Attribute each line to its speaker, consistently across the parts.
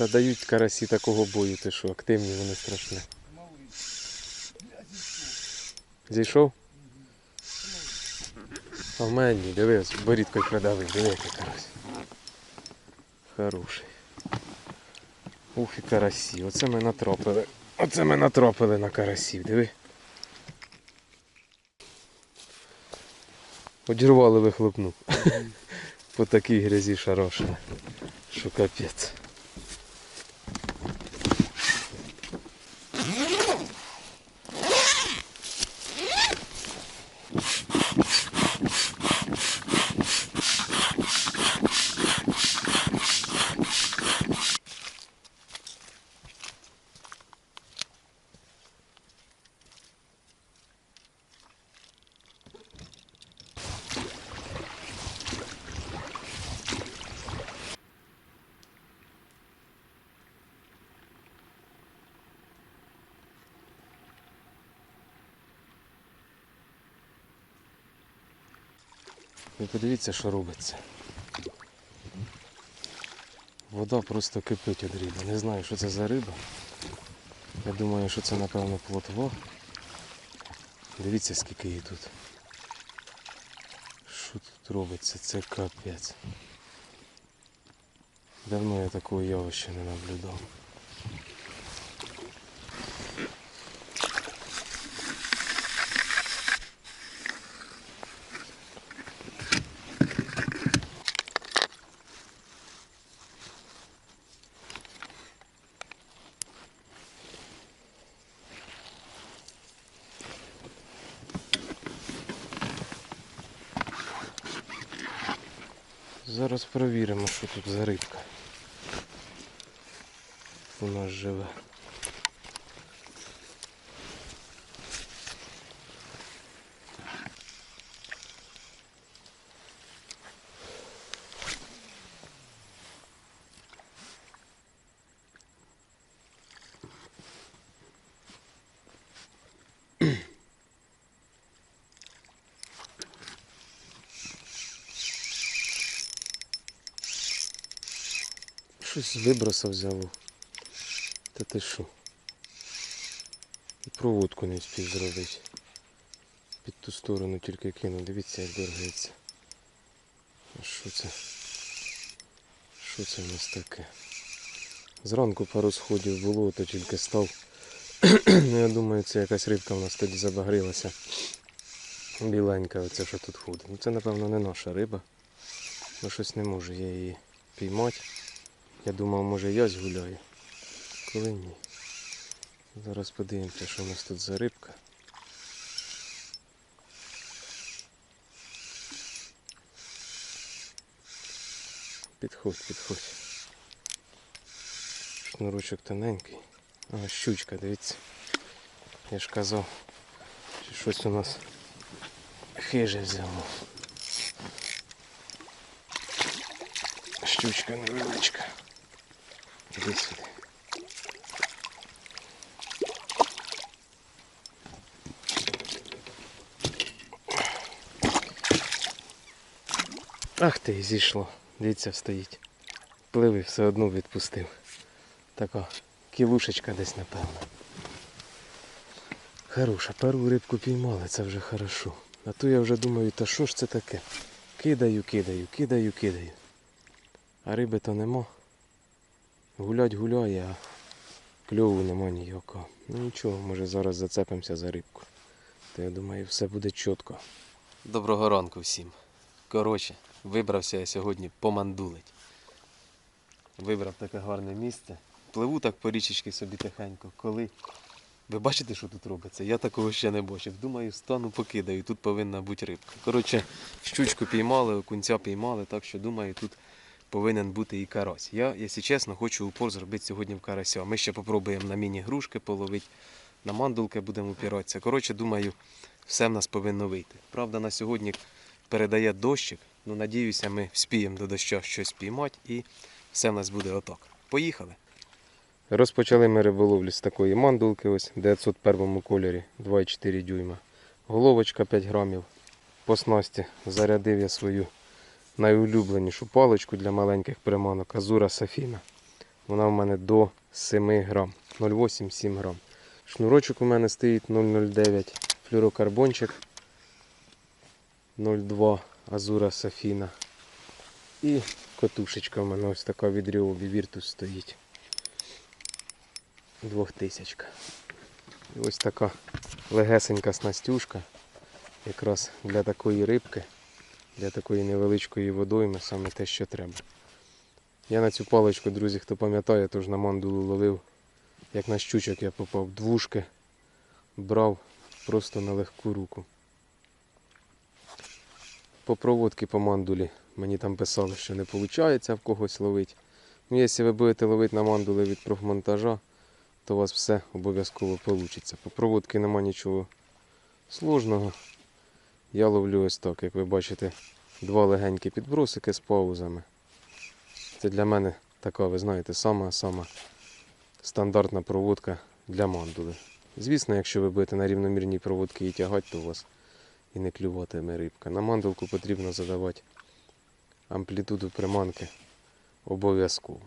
Speaker 1: Та дають карасі такого бою, ти що, активні вони страшні. Зійшов? А в мене ні, диви, борідкою придавив, диви, який карась. Хороший. Ух і карасі. Оце ми натропили. Оце ми натропили на карасів, диви. Одірвали вихлопну. По такій грязі шарошили. Що капець. Ви подивіться, що робиться. Вода просто кипить від риби. Не знаю, що це за риба. Я думаю, що це напевно плотво. Дивіться, скільки її тут. Що тут робиться? Це капець. Давно я такого явища не наблюдав. Зараз перевіримо, що тут за рибка. У нас живе. Щось виброса взяло. Та ти що? І проводку не встиг зробити. Під ту сторону тільки кинув. Дивіться, як дергається. А що це? Що це в нас таке? Зранку пару сходів було, то тільки став. ну я думаю, це якась рибка в нас тоді забагрилася. Біленька, оце що тут ходить. Ну це напевно не наша риба. Бо щось не можу я її піймати. Я думав, може ясь гуляє. Коли ні. Зараз подивимося, що у нас тут за рибка. Підходь, підходь. Шнурочок тоненький. А, щучка, дивіться. Я ж казав, що щось у нас хиже взяло. Щучка невеличка. Іди сюди. Ах ти, зійшло. Дивіться, стоїть. Пливи, все одно відпустив. Така кілушечка десь, напевно. Хороша, першу рибку піймали, це вже хорошо. А то я вже думаю, та що ж це таке? Кидаю, кидаю, кидаю, кидаю. А риби то нема. Гулять гуляє, а кльову нема ніякого. Ну нічого, може зараз зацепимося за рибку. То я думаю, все буде чітко.
Speaker 2: Доброго ранку всім. Коротше, вибрався я сьогодні помандулить. Вибрав таке гарне місце. Пливу так по річечки собі тихенько. Коли. Ви бачите, що тут робиться? Я такого ще не бачив. Думаю, стану покидаю, тут повинна бути рибка. Коротше, щучку піймали, окунця піймали, так що думаю, тут повинен бути і карась. Я, якщо чесно, хочу упор зробити сьогодні в карася. Ми ще попробуємо на міні-грушки половити, на мандулки будемо упиратися. Коротше, думаю, все в нас повинно вийти. Правда, на сьогодні передає дощик. Ну, надіюся, ми вспіємо до дощу щось піймати і все в нас буде отак. Поїхали.
Speaker 1: Розпочали ми риболовлю з такої мандулки, ось 901 кольорі, 2,4 дюйма. Головочка 5 грамів. По снасті зарядив я свою найулюбленішу паличку для маленьких приманок Азура Сафіна. Вона в мене до 7 грам. 0,8-7 грам. Шнурочок у мене стоїть 0,09. Флюрокарбончик 0,2 Азура Софіна. І котушечка в мене ось така від Ryobi Virtus стоїть. Двохтисячка. І ось така легесенька снастюшка. Якраз для такої рибки, для такої невеличкої водойми саме те, що треба. Я на цю паличку, друзі, хто пам'ятає, тож на мандулу ловив, як на щучок я попав двушки, брав просто на легку руку. По проводки по мандулі мені там писали, що не виходить в когось ловити. Ну, якщо ви будете ловити на мандули від профмонтажа, то у вас все обов'язково вийде. По проводці нема нічого сложного. Я ловлю ось так, як ви бачите, два легенькі підбросики з паузами. Це для мене така, ви знаєте, сама-сама стандартна проводка для мандули. Звісно, якщо ви будете на рівномірній проводці її тягати, то у вас і не клюватиме рибка. На мандулку потрібно задавати амплітуду приманки обов'язково.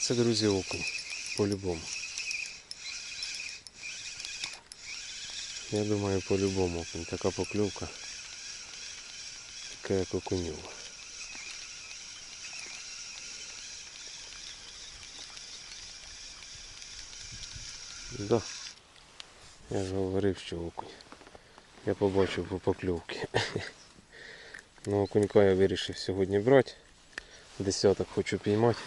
Speaker 1: Це, друзі, окунь. По-любому. Я думаю, по-любому окунь. Така поклювка. Така як окунюва. Да. Я ж говорив, що окунь. Я побачив по покльовки. Ну, окунька я вирішив сьогодні брати. Десяток хочу піймати,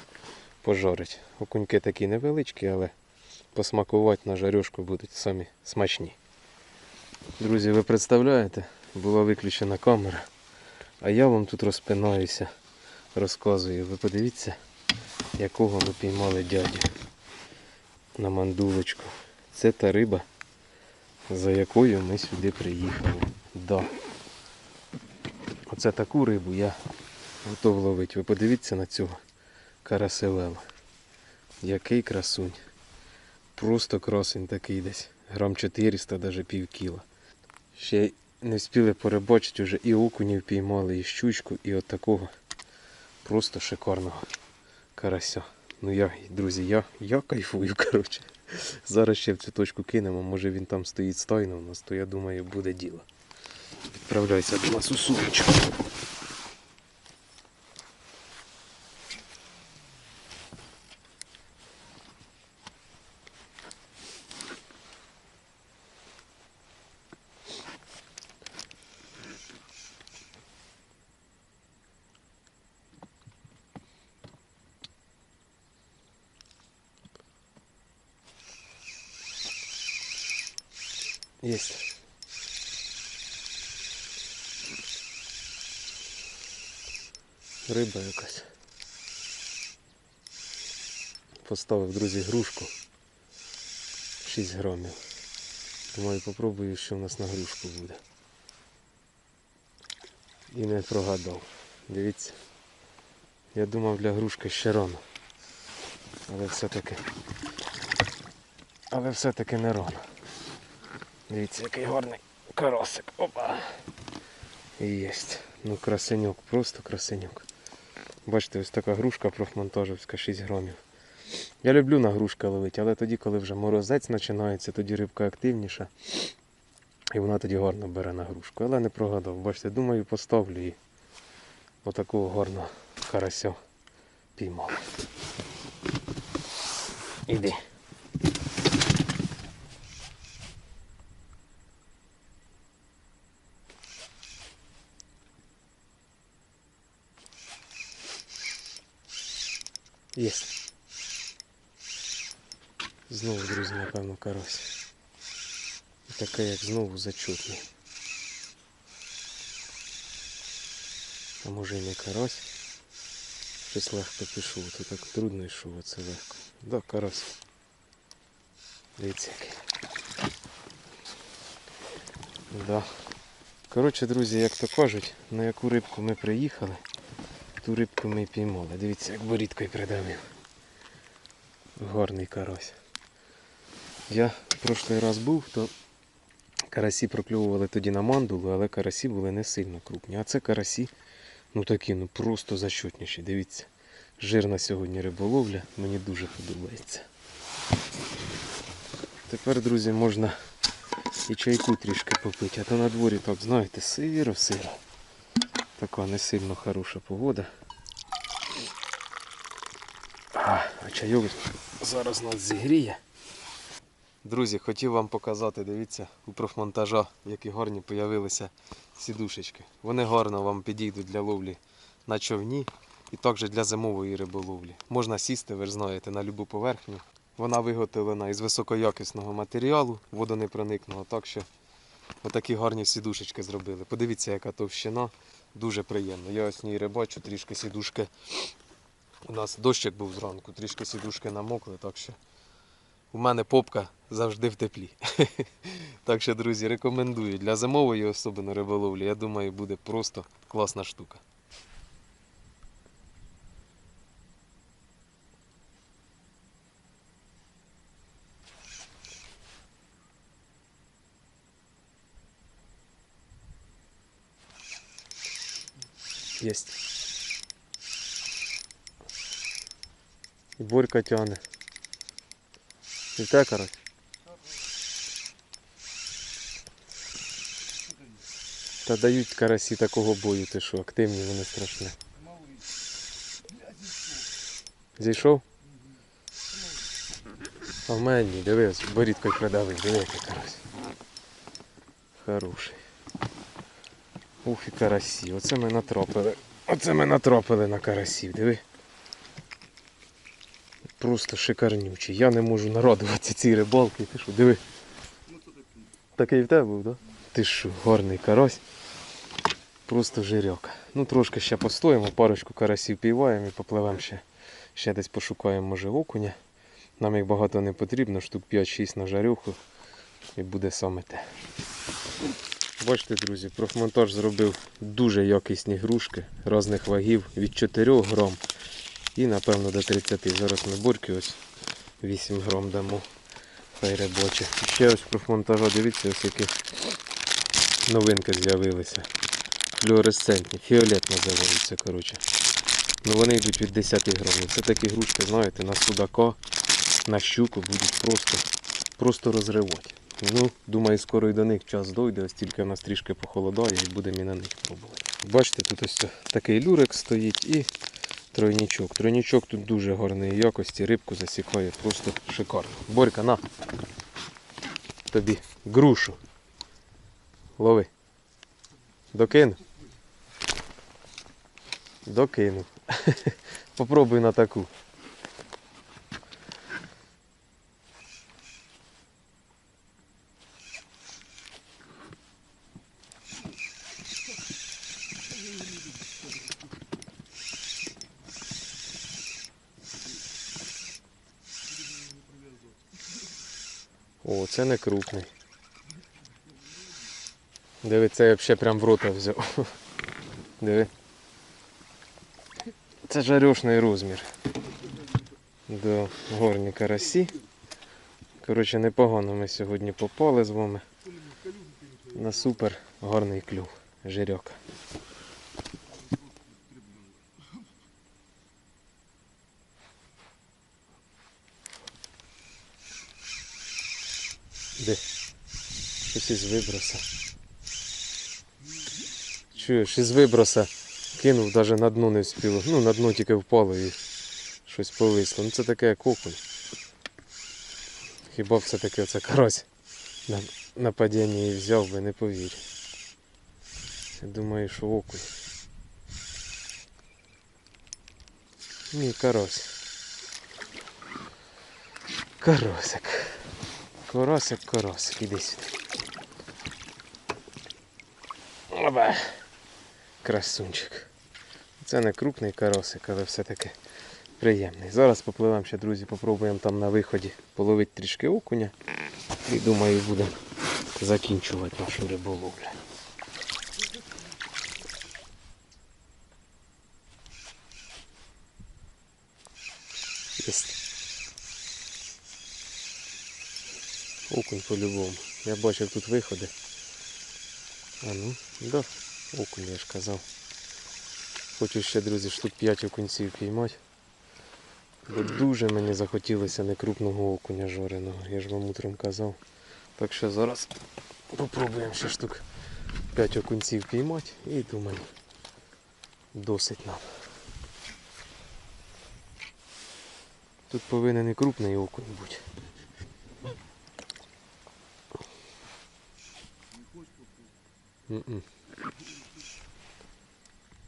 Speaker 1: пожарити. Окуньки такі невеличкі, але посмакувати на жарюшку будуть самі смачні. Друзі, ви представляєте, була виключена камера, а я вам тут розпинаюся, розказую. Ви подивіться, якого ми піймали дядю на мандулочку. Це та риба, за якою ми сюди приїхали. Да. Оце таку рибу я готов ловити. Ви подивіться на цього карасевела. Який красунь. Просто красень такий десь. Грам 400, навіть пів кіла. Ще не встигли перебачити, вже і окунів піймали, і щучку, і от такого просто шикарного карася. Ну я, друзі, я, я кайфую, коротше. Зараз ще в цю точку кинемо, може він там стоїть стайно у нас, то я думаю буде діло. Відправляйся до нас у сумочку. Есть. Риба якась. Поставив, друзі, грушку. 6 грамів. Думаю, попробую, що в нас на грушку буде. І не прогадав. Дивіться. Я думав для грушки ще рано. Але все-таки. Але все-таки не рано. Дивіться, який гарний карасик. Опа. Єсть. Ну красеньок, просто красеньок. Бачите, ось така грушка профмонтажівська 6 грамів. Я люблю на грушка ловити, але тоді, коли вже морозець починається, тоді рибка активніша. І вона тоді гарно бере на грушку. Але не прогадав. Бачите, думаю, поставлю її. Отакого гарного карася піймав. Іди. Єсть. Знову, друзі, напевно, карась. І таке, як знову зачутний. А може і не карась. Щось легко пішов, то так трудно йшов, оце легко. Да, карась. Дивіться який. Да. Коротше, друзі, як то кажуть, на яку рибку ми приїхали, ту рибку ми піймали. Дивіться, як борідкою придавив. Гарний карась. Я прошлий раз був, то карасі прокльовували тоді на мандулу, але карасі були не сильно крупні. А це карасі, ну такі, ну просто зачутніші. Дивіться. Жирна сьогодні риболовля, мені дуже подобається. Тепер, друзі, можна і чайку трішки попити, а то на дворі так, знаєте, сиро, сиро. Така не сильно хороша погода. А, а зараз нас зігріє.
Speaker 2: Друзі, хотів вам показати, дивіться, у профмонтажа, які гарні появилися сідушечки. Вони гарно вам підійдуть для ловлі на човні і також для зимової риболовлі. Можна сісти, ви ж знаєте, на любу поверхню. Вона виготовлена із високоякісного матеріалу, водонепроникного, так що отакі гарні сідушечки зробили. Подивіться, яка товщина, дуже приємно. Я ось ній рибачу, трішки сідушки. У нас дощик був зранку, трішки сідушки намокли, так що у мене попка завжди в теплі. так що, друзі, рекомендую для зимової особливо риболовлі. Я думаю, буде просто класна штука.
Speaker 1: Єсть. І Борька тяне. І в те. Та дають карасі такого бою, ти що, активні, вони страшні. Зійшов? А в мене дивись, борідкою придавив, диви, карась. Хороший. Ух і карасі, оце ми натрапили. Оце ми натрапили на карасів, диви. Просто шикарнючі. Я не можу нарадуватися цій рибалки. Ти що, диви. Такий в тебе був, так? Да? Ти що, гарний карась. Просто жиряк. Ну трошки ще постоїмо, парочку карасів пійваємо і попливемо ще. Ще десь пошукаємо, може, окуня. Нам їх багато не потрібно, штук 5-6 на жарюху. І буде саме те. Бачите, друзі, профмонтаж зробив дуже якісні грушки різних вагів від 4 грам і напевно до 30. Зараз ми бурки ось 8 грам дамо. Хай робоче. Ще ось профмонтажа, дивіться, ось які новинки з'явилися. Флюоресцентні, фіолет називаються, коротше. Ну вони йдуть від 10 грамів. Це такі грушки, знаєте, на судака, на щуку будуть просто, просто розривати. Ну, думаю, скоро і до них час дойде, ось тільки у нас трішки похолодає і будемо і на них пробувати. Бачите, тут ось такий люрик стоїть і тройнічок. Тройнічок тут дуже гарної якості, рибку засікає просто шикарно. Борька, на. Тобі грушу. Лови. Докину. Докинув. Попробуй на таку. О, це не крупний. Диви, це я взагалі прям в рота взяв. Диви. Це жарюшний розмір. До горні карасі. Коротше, непогано ми сьогодні попали з вами. На супер гарний клюв. Жирьок. Щось із виброса. Чуєш, із виброса кинув, навіть на дно не вспіло. Ну, на дно тільки впало і щось повисло. Ну це таке як. Хіба б все таки оце карась на, на падінні і взяв би, не повір. Я думаю, що окунь. Ні, карась. Каросик. Карасик, карасик, іди сюди. Оба. Красунчик. Це не крупний карасик, але все-таки приємний. Зараз попливемо ще, друзі, попробуємо там на виході половити трішки окуня. І думаю, будемо закінчувати нашу риболовлю. Окунь по-любому. Я бачив тут виходи. А ну, да, окунь, я ж казав. Хочу ще, друзі, штук 5 окунців піймати. Бо дуже мені захотілося некрупного окуня жореного, я ж вам утром казав. Так що зараз попробуємо ще штук 5 окунців піймати і думаю, досить нам. Тут повинен і крупний окунь бути. М-м.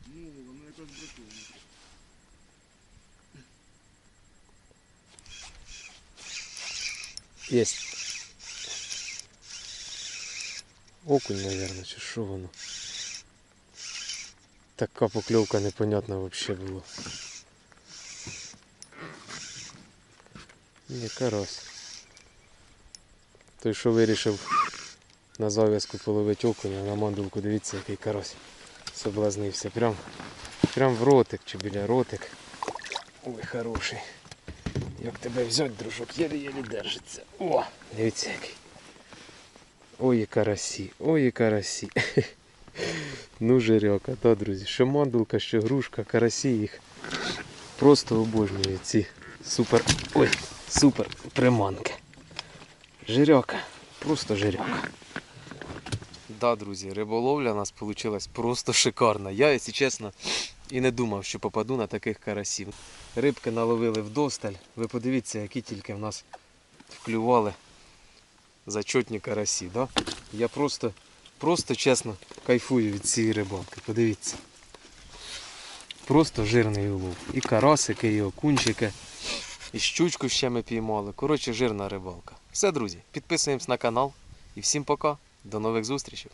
Speaker 3: Ну, воно якось бракує.
Speaker 1: Есть. Окунь, наверное, чи що воно? Така покльовка непонятна вообще була. Ні, карась. Той, що вирішив на зав'язку половити окуня, на мандулку, дивіться, який карась соблазнився. Прям, прям в ротик чи біля ротик. Ой, хороший. Як тебе взяти, дружок, єлі-єлі держиться. О! Дивіться який. Ой, і карасі, ой, і карасі. Ну, жиряка, та, друзі. Що мандулка, що грушка, карасі їх просто обожнюю ці супер. Ой, супер приманки. Жиряка, просто жиряка. Да, друзі, риболовля у нас вийшла просто шикарна. Я, якщо чесно, і не думав, що попаду на таких карасів. Рибки наловили вдосталь. Ви подивіться, які тільки в нас вклювали зачотні карасі. Да? Я просто, просто чесно кайфую від цієї рибалки. Подивіться. Просто жирний улов. І карасики, і окунчики, і щучку ще ми піймали. Коротше, жирна рибалка. Все, друзі, підписуємось на канал. І всім пока. До нових зустрічей.